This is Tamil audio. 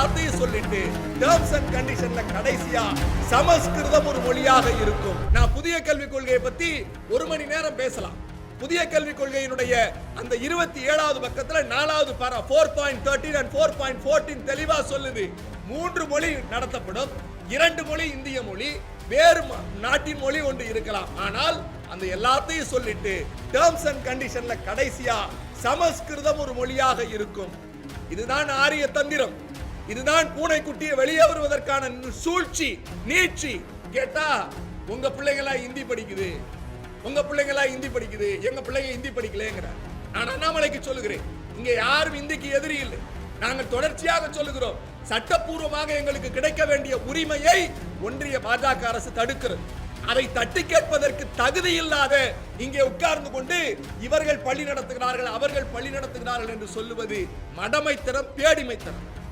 எல்லாத்தையும் சொல்லிட்டு டேர்ம்ஸ் அண்ட் கண்டிஷன்ல கடைசியா சமஸ்கிருதம் ஒரு மொழியாக இருக்கும். நான் புதிய கல்விக் கொள்கையை பத்தி ஒரு மணி நேரம் பேசலாம். புதிய கல்விக் கொள்கையினுடைய அந்த இருபத்தி ஏழாவது பக்கத்துல நாலாவது para four point thirteen and four point fourteen தெளிவா சொல்லுது. மூன்று மொழி நடத்தப்படும். இரண்டு மொழி இந்திய மொழி வேறு நாட்டின் மொழி ஒன்று இருக்கலாம். ஆனால் அந்த எல்லாத்தையும் சொல்லிட்டு டேர்ம்ஸ் அண்ட் கண்டிஷன்ல கடைசியா சமஸ்கிருதம் ஒரு மொழியாக இருக்கும். இதுதான் ஆரிய தந்திரம். இதுதான் பூனைக்குட்டியை வெளியே வருவதற்கான சூழ்ச்சி நீட்சி. கேட்டா உங்க பிள்ளைங்களா இந்தி படிக்குது. உங்க பிள்ளைங்களா ஹிந்தி படிக்குது. எங்க பிள்ளைங்க இந்தி படிக்கலங்கிற நான் அண்ணாமலைக்கு சொல்லுகிறேன். இங்க யாரும் இந்திக்கு எதிரி இல்லை. நாங்கள் தொடர்ச்சியாக சொல்லுகிறோம். சட்டப்பூர்வமாக எங்களுக்கு கிடைக்க வேண்டிய உரிமையை ஒன்றிய பாஜக அரசு தடுக்கிறது. அதை தட்டி கேட்பதற்கு தகுதி இல்லாத இங்கே உட்கார்ந்து கொண்டு இவர்கள் பள்ளி நடத்துகிறார்கள் அவர்கள் பள்ளி நடத்துகிறார்கள் என்று சொல்லுவது மடமைத்தனம் பேடிமைத்தனம்.